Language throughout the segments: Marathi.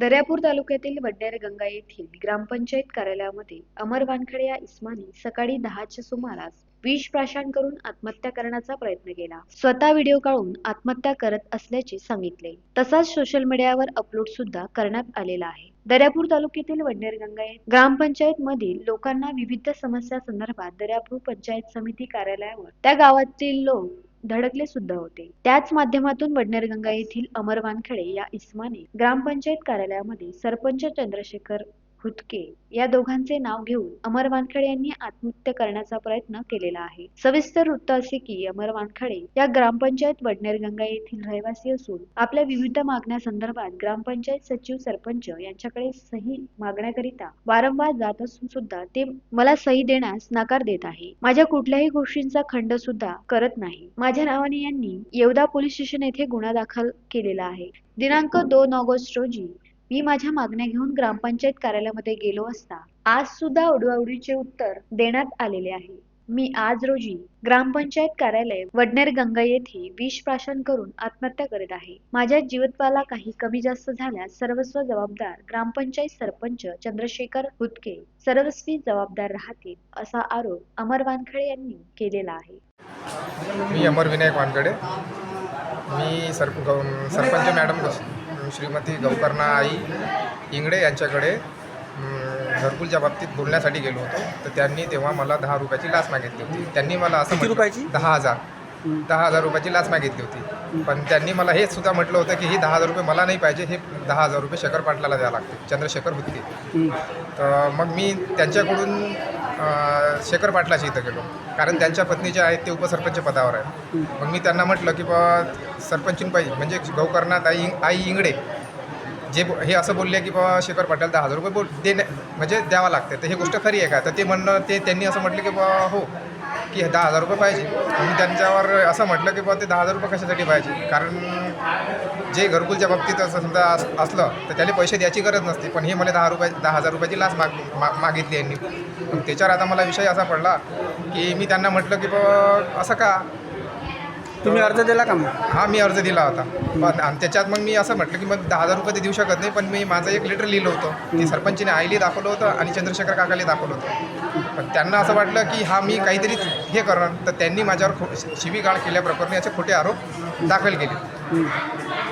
दर्यापूर तालुक्यातील वडनेर गंगा येथील ग्रामपंचायत कार्यालयामध्ये अमर वानखडे या इस्माने सकाळी दहाच्या सुमारास विष प्राशन करून आत्महत्या करण्याचा प्रयत्न केला. स्वतः व्हिडिओ काढून आत्महत्या करत असल्याचे सांगितले. तसाच सोशल मीडियावर अपलोड सुद्धा करण्यात आलेला आहे. दर्यापूर तालुक्यातील वडनेर गंगा ग्रामपंचायत मधील लोकांना विविध समस्या संदर्भात दर्यापूर पंचायत समिती कार्यालयावर त्या गावातील लोक धडकले सुद्धा होते. त्याच माध्यमातून वडनेर गंगा येथील अमर वानखेडे या इसमाने ग्रामपंचायत कार्यालयामध्ये सरपंच चंद्रशेखर हुतके या दोघांचे नाव घेऊन अमर वानखडे यांनी आत्महत्या करण्याचा प्रयत्न केलेला आहे. सविस्तर वृत्त असे की अमर वानखडे या ग्रामपंचायत वडनेरगंगा येथील रहिवासी असून आपल्या विविध मागण्या संदर्भात ग्रामपंचायत सचिव सरपंच यांच्याकडे सही मागण्याकरिता वारंवार जात असून सुद्धा ते मला सही देण्यास नकार देत आहे. माझ्या कुठल्याही गोष्टींचा खंड सुद्धा करत नाही. माझ्या नावाने यांनी येवदा पोलीस स्टेशन येथे गुन्हा दाखल केलेला आहे. दिनांक दोन ऑगस्ट रोजी मी माझ्या मागण्या घेऊन ग्रामपंचायत कार्यालयामध्ये गेलो असता आज सुद्धा उडवाउडीचे उत्तर देण्यात आलेले आहे. मी आज रोजी ग्रामपंचायत कार्यालय वडनेर गंगा येथे विष प्राशन करून आत्महत्या करत आहे. माझ्या जीवत्वाला काही कमी जास्त झाल्यास सर्वस्व जबाबदार ग्रामपंचायत सरपंच चंद्रशेखर हुतके सर्वस्वी जबाबदार राहतील असा आरोप अमर वानखडे यांनी केलेला आहे. मी अमर विनायक वानखडे. मी सरप सरपंच मॅडम श्रीमती गौकर्णा आई इंगडे यांच्याकडे घरकुलच्या बाबतीत बोलण्यासाठी गेलो होतो. तर त्यांनी तेव्हा मला दहा रुपयाची लाच मागितली होती. त्यांनी मला असं किती रुपयाची? दहा हजार. दहा हजार रुपयाची लाच मागितली होती. पण त्यांनी मला हेच सुद्धा म्हटलं होतं की ही दहा हजार रुपये मला नाही पाहिजे हे दहा हजार रुपये शेखर पाटलाला द्यावं लागते चंद्रशेखर हुत्के तर मग मी त्यांच्याकडून शेखर पाटलाशी इथं गेलो. कारण त्यांच्या पत्नी ज्या आहेत ते उपसरपंच पदावर आहेत. मग मी त्यांना म्हटलं की बा सरपंचीनबाई म्हणजे गौकर्णात आई आई इंगडे जे हे असं बोलले की बाबा शेखर पाटील दहा हजार रुपये बोल देणे म्हणजे द्यावं लागते. तर हे गोष्ट खरी आहे का? तर ते म्हणणं ते त्यांनी असं म्हटलं की बा हो. की दहा हजार रुपये पाहिजे. मी त्यांच्यावर असं म्हटलं की बा ते दहा हजार रुपये कशासाठी पाहिजे? कारण जे घरकुलच्या बाबतीत असं समजा अस असलं तर त्याला पैसे द्यायची गरज नसते. पण हे मला दहा रुपये दहा हजार रुपयाची लाच माग मा मागितली यांनी. त्याच्यावर आता मला विषय असा पडला की मी त्यांना म्हटलं की बा असं का? तुम्ही अर्ज दिला का मग? हा मी अर्ज दिला होता. पण आणि त्याच्यात मग मी असं म्हटलं की मग दहा हजार रुपये ते देऊ शकत नाही पण मी माझं एक लेटर लिहिलं होतं. ते सरपंचीने आईली दाखवलं होतं आणि चंद्रशेखर काकाला दाखवलं होतं. पण त्यांना असं वाटलं की हा मी काहीतरी हे करणार. तर त्यांनी माझ्यावर खो शिवीगाळ केल्याप्रकरणी असे खोटे आरोप दाखल केले.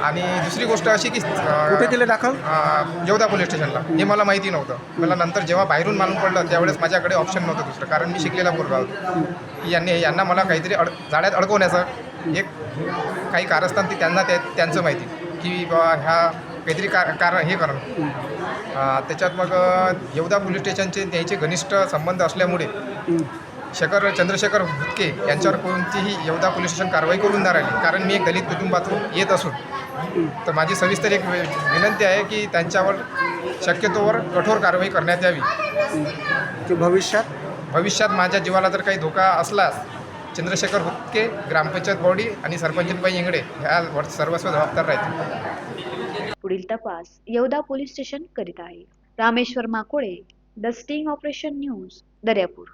आणि दुसरी गोष्ट अशी की कुठे केले दाखल? जेवदा पोलीस स्टेशनला हे मला माहिती नव्हतं. मला नंतर जेव्हा बाहेरून मालूम पडलं त्यावेळेस माझ्याकडे ऑप्शन नव्हतं दुसरं. कारण मी शिकलेला पोरगा होतो. की यांनी यांना मला काहीतरी अड जाळ्यात अडकवण्याचं एक काही कारस्थान ते त्यांना त्या त्यांचं माहिती. की बा ह्या काहीतरी कार कार हे करणं. अं, त्याच्यात मग येवदा पोलीस स्टेशनचे त्यांचे घनिष्ठ संबंध असल्यामुळे शेखर चंद्रशेखर भुतके यांच्यावर कोणतीही येवदा पोलीस स्टेशन कारवाई करून नाही राहिली. कारण मी एक दलित कुटुंबातून येत असून. तर माझी सविस्तर एक विनंती आहे की त्यांच्यावर शक्यतोवर कठोर कारवाई करण्यात यावी. भविष्यात? भविष्यात माझ्या जीवाला जर काही धोका असल्यास चंद्रशेखर हुक्के ग्रामपंचायत बॉडी आणि सरपंचबाई इंगडे ह्या सर्वस्व जबाबदार राहतील. पुढील तपास येवदा पोलीस स्टेशन करीत आहे. Rameshwar Makole the sting operation news Daryapur.